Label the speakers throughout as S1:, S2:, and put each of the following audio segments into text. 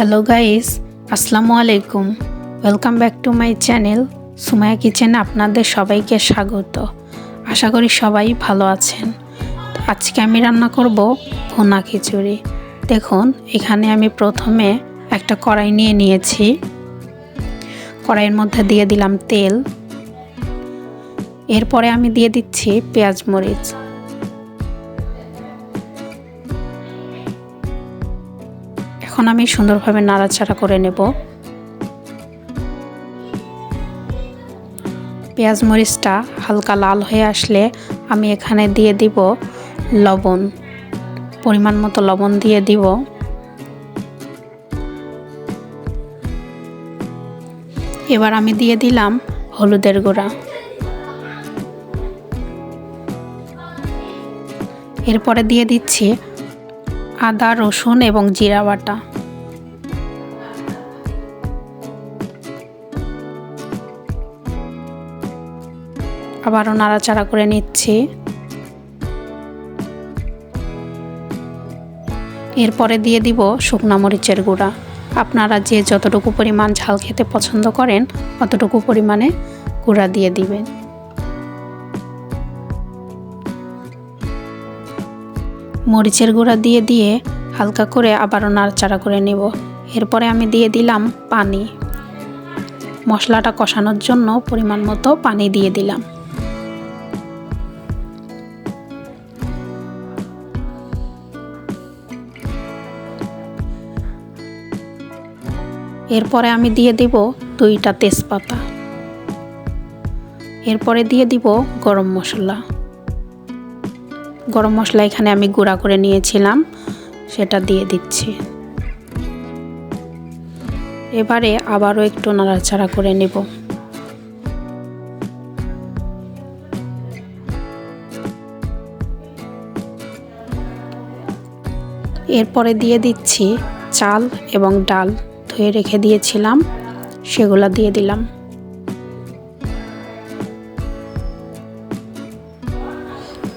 S1: Hello guys, আসসালামু আলাইকুম। Welcome back to my channel Sumaya kitchen আপনাদের সবাইকে স্বাগত। আশা করি সবাই ভালো আছেন। আজকে আমি রান্না করব ভুনা খিচুড়ি। দেখুন, এখানে আমি প্রথমে একটা কড়াই নিয়ে নিয়েছি। কড়াইয়ের মধ্যে দিয়ে দিলাম তেল। এরপরে আমি দিয়ে দিচ্ছি পেঁয়াজ মরিচ। এখন আমি সুন্দরভাবে নাড়াচাড়া করে নেব। পেঁয়াজ মরিচটা হালকা লাল হয়ে আসলে আমি এখানে দিয়ে দিব লবণ, পরিমাণ মতো লবণ দিয়ে দিব। এবার আমি দিয়ে দিলাম হলুদের গুঁড়া। এরপরে দিয়ে দিচ্ছি আদা, রসুন এবং জিরা বাটা। আবারও নাড়াচাড়া করে নিচ্ছি। এরপরে দিয়ে দিব শুকনো মরিচের গুঁড়া। আপনারা যে যতটুকু পরিমাণ ঝাল খেতে পছন্দ করেন, অতটুকু পরিমাণে গুঁড়া দিয়ে দিবেন। মরিচের গুঁড়া দিয়ে দিয়ে হালকা করে আবারও নাড়াচাড়া করে নেব। এরপরে আমি দিয়ে দিলাম পানি। মশলাটা কষানোর জন্য পরিমাণ মতো পানি দিয়ে দিলাম। এরপরে আমি দিয়ে দিব দুইটা তেজপাতা। এরপরে দিয়ে দিব গরম মশলা। গরম মশলা এখানে আমি গুঁড়া করে নিয়েছিলাম, সেটা দিয়ে দিচ্ছি। এবারে আবারও একটু নাড়াচাড়া করে নেব। এরপরে দিয়ে দিচ্ছি চাল এবং ডাল। ধুয়ে রেখে দিয়েছিলাম, সেগুলো দিয়ে দিলাম।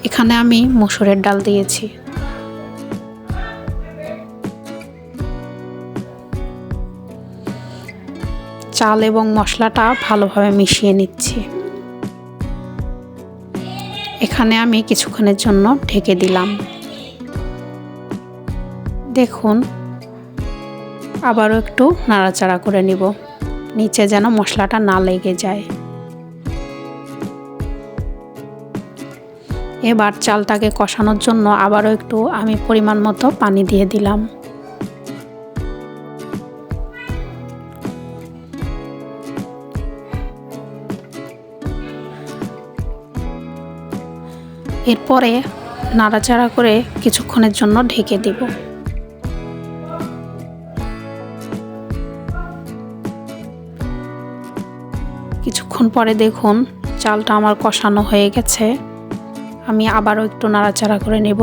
S1: এখানে আমি মসুরের ডাল দিয়েছি। চাল এবং মশলাটা ভালোভাবে মিশিয়ে নিচ্ছি। এখানে আমি কিছুক্ষণের জন্য ঢেকে দিলাম। দেখুন আবারও একটু নাড়াচাড়া করে নিব। নিচে যেন মশলাটা না লেগে যায়। এবার চালটাকে কষানোর জন্য আবারও একটু আমি পরিমাণ মতো পানি দিয়ে দিলাম। এরপরে নাড়াচাড়া করে কিছুক্ষণের জন্য ঢেকে দিব। কিছুক্ষণ পরে দেখুন চালটা আমার কষানো হয়ে গেছে। আমি আবারও একটু নাড়াচাড়া করে নেব।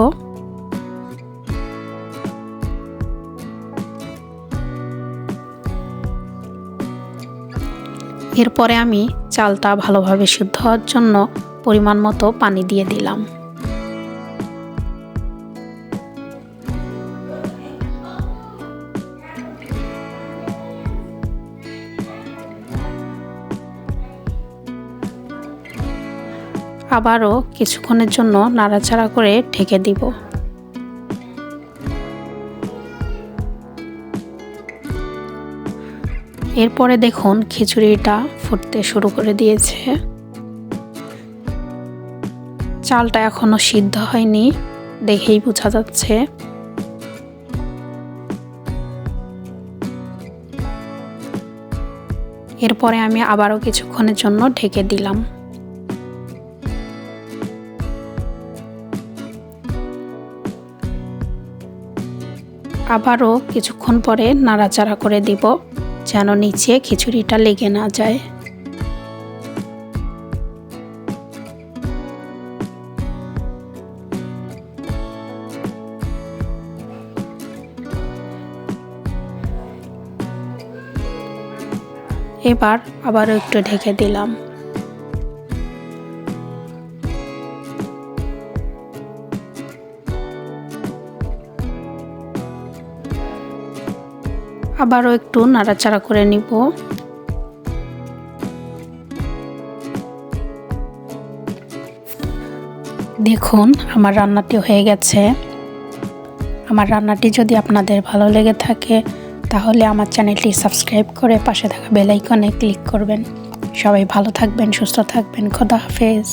S1: এরপরে আমি চালটা ভালোভাবে সিদ্ধ হওয়ার জন্য পরিমাণ মতো পানি দিয়ে দিলাম। আবারও কিছুক্ষণের জন্য নাড়াচাড়া করে ঢেকে দিব। এরপরে দেখুন খিচুড়িটা ফুটতে শুরু করে দিয়েছে। চালটা এখনও সিদ্ধ হয়নি, দেখেই বোঝা যাচ্ছে। এরপরে আমি আবারও কিছুক্ষণের জন্য ঢেকে দিলাম। আবারও কিছুক্ষণ পরে নাড়াচাড়া করে দিব, যেন নিচে খিচুড়িটা লেগে না যায়। এবার আবারও একটু ঢেকে দিলাম। আবারও একটু নাড়াচাড়া করে নিব। দেখুন, আমার রান্নাটি হয়ে গেছে। আমার রান্নাটি যদি আপনাদের ভালো লেগে থাকে, তাহলে আমার চ্যানেলটি সাবস্ক্রাইব করে পাশে থাকা বেল আইকনে ক্লিক করবেন। সবাই ভালো থাকবেন, সুস্থ থাকবেন, খোদা হাফেজ।